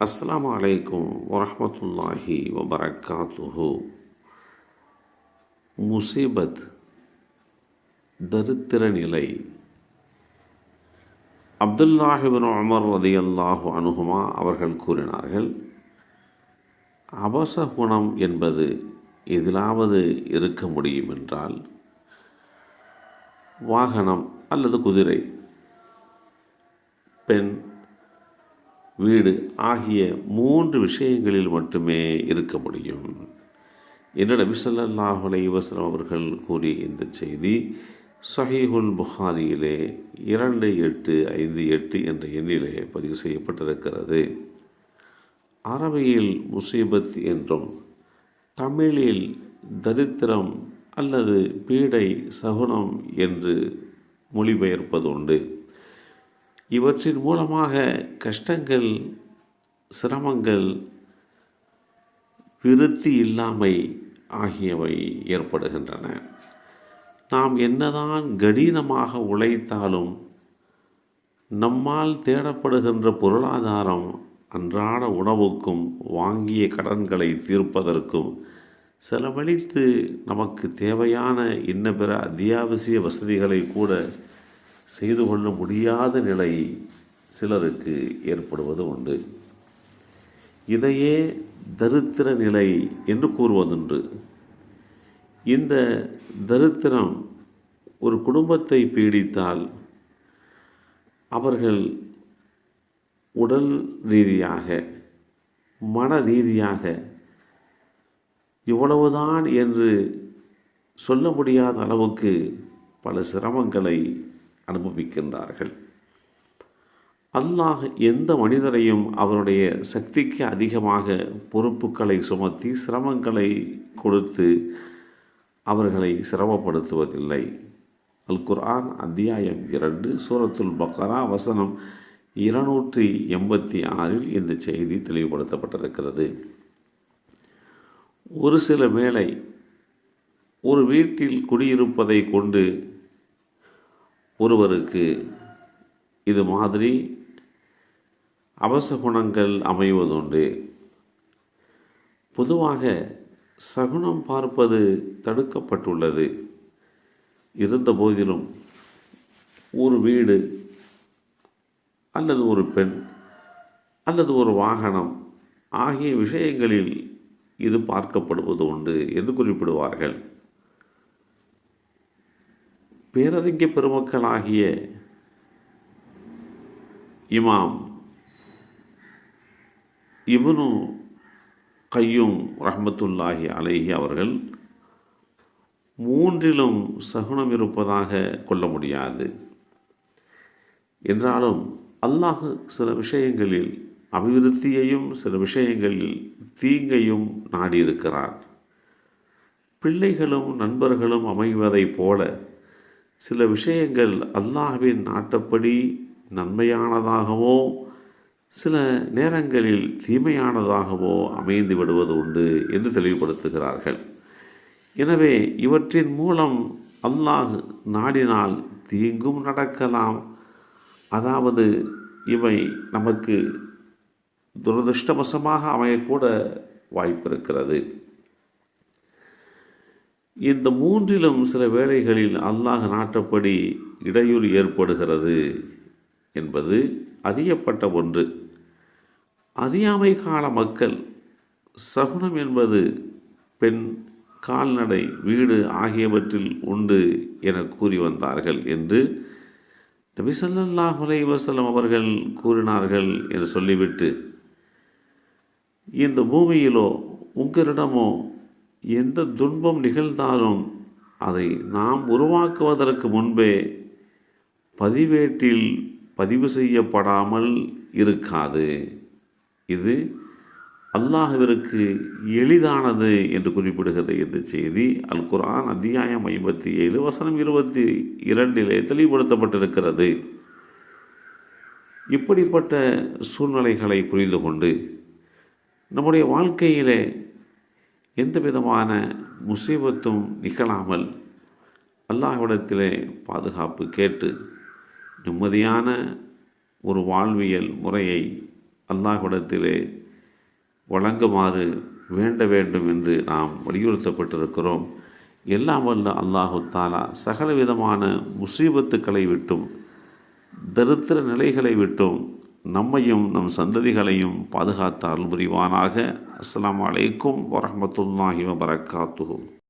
அஸ்லாம் அலைக்கும் வரமத்துல்லாஹி வபரகாத்துஹு முசீபத் தரித்திர நிலை. அப்துல்லாஹிபின் உமர் ரதியல்லாஹு அணுகுமா அவர்கள் கூறினார்கள் அபசகுணம் என்பது எதிலாவது இருக்க முடியும் என்றால் வாகனம் அல்லது குதிரை பெண் வீடு ஆகிய மூன்று விஷயங்களில் மட்டுமே இருக்க முடியும். என்று நபி ஸல்லல்லாஹு அவர்கள் கூறிய இந்த செய்தி சஹீஹுல் புகாரியிலே இரண்டு எட்டு ஐந்து எட்டு என்ற எண்ணிலே பதிவு செய்யப்பட்டிருக்கிறது. அரபியில் முசீபத் என்றும் தமிழில் தரித்திரம் அல்லது பீடை சகுனம் என்று மொழிபெயர்ப்பதுண்டு. இவற்றின் மூலமாக கஷ்டங்கள் சிரமங்கள் விருத்தி இல்லாமை ஆகியவை ஏற்படுகின்றன. நாம் என்னதான் கடினமாக உழைத்தாலும் நம்மால் தேடப்படுகின்ற பொருளாதாரம் அன்றாட உணவுக்கும் வாங்கிய கடன்களை தீர்ப்பதற்கும் செலவழித்து நமக்கு தேவையான இன்ன பிற அத்தியாவசிய வசதிகளை கூட செய்து கொள்ள முடியாத நிலை சிலருக்கு ஏற்படுவது உண்டு. இதையே தரித்திர நிலை என்று கூறுவதுண்டு. இந்த தரித்திரம் ஒரு குடும்பத்தை பீடித்தால் அவர்கள் உடல் ரீதியாக மன ரீதியாக இவ்வளவுதான் என்று சொல்ல முடியாத அளவுக்கு பல சிரமங்களை அனுபவிக்கின்றார்கள். அல்லாஹ் எந்த மனிதரையும் அவருடைய சக்திக்கு அதிகமாக பொறுப்புகளை சுமத்தி சிரமங்களை கொடுத்து அவர்களை சிரமப்படுத்துவதில்லை. அல் குர்ஆன் அத்தியாயம் இரண்டு சூரத்துல் பக்கரா வசனம் இருநூற்றி எண்பத்தி ஆறில் இந்த செய்தி தெளிவுபடுத்தப்பட்டிருக்கிறது. ஒரு சில வேளை ஒரு வீட்டில் குடியிருப்பதை கொண்டு ஒருவருக்கு இது மாதிரி அவசகுணங்கள் அமைவதுண்டு. பொதுவாக சகுனம் பார்ப்பது தடுக்கப்பட்டுள்ளது. இருந்த போதிலும் ஒரு வீடு அல்லது ஒரு பெண் அல்லது ஒரு வாகனம் ஆகிய விஷயங்களில் இது பார்க்கப்படுவது உண்டு என்று குறிப்பிடுவார்கள். பேரறிஞ பெருமக்களாகிய இமாம் இவனு கையும் ரஹமத்துல்லாஹி அலைஹி அவர்கள் மூன்றிலும் சகுனம் இருப்பதாக கொள்ள முடியாது. என்றாலும் அல்லாஹ் சில விஷயங்களில் அபிவிருத்தியையும் சில விஷயங்களில் தீங்கையும் நாடியிருக்கிறார். பிள்ளைகளும் நண்பர்களும் அமைவதைப் போல சில விஷயங்கள் அல்லாஹ்வின் நாட்டப்படி நன்மையானதாகவோ சில நேரங்களில் தீமையானதாகவோ அமைந்து விடுவது உண்டு என்று தெளிவுபடுத்துகிறார்கள். எனவே இவற்றின் மூலம் அல்லாஹ் நாடினால் தீங்கும் நடக்கலாம். அதாவது இவை நமக்கு துரதிருஷ்டவசமாக அமையக்கூட வாய்ப்பு இருக்கிறது இந்த மூன்றிலும் சில வேளைகளில் அல்லாஹ் நாட்டப்படி இடையூறு ஏற்படுகிறது என்பது அறியப்பட்ட ஒன்று. அறியாமை கால மக்கள் சகுனம் என்பது பெண் கால்நடை வீடு ஆகியவற்றில் உண்டு என கூறி வந்தார்கள் என்று நபிசல்லாஹ் வசலம் அவர்கள் கூறினார்கள் என்று சொல்லிவிட்டு இந்த பூமியிலோ உங்களிடமோ எந்த துன்பம் நிகழ்ந்தாலும் அதை நாம் உருவாக்குவதற்கு முன்பே பதிவேட்டில் பதிவு செய்யப்படாமல் இருக்காது. இது அல்லாஹிற்கு எளிதானது என்று குறிப்பிடுகிறது இந்த செய்தி. அல் குரான் அத்தியாயம் ஐம்பத்தி ஏழு வசனம் இருபத்தி இரண்டிலே தெளிவுபடுத்தப்பட்டிருக்கிறது. இப்படிப்பட்ட சூழ்நிலைகளை புரிந்து கொண்டு நம்முடைய வாழ்க்கையிலே எந்த விதமான முசீபத்தும் நிகழாமல் அல்லாஹ்விடத்திலே பாதுகாப்பு கேட்டு நிம்மதியான ஒரு வாழ்வியல் முறையை அல்லாஹ்விடத்திலே வழங்குமாறு வேண்ட வேண்டும் என்று நாம் வலியுறுத்தப்பட்டிருக்கிறோம். எல்லாம் வல்ல அல்லாஹு தாலா சகல விதமான முசீபத்துக்களை விட்டும் தரித்திர நிலைகளை விட்டும் நம்மையும் நம் சந்ததிகளையும் பாதுகாத்த அருள் புரிவானாக அஸ்லாம் வலைக்கும் வரமத்துல்லாஹி வபரகாத்துஹு.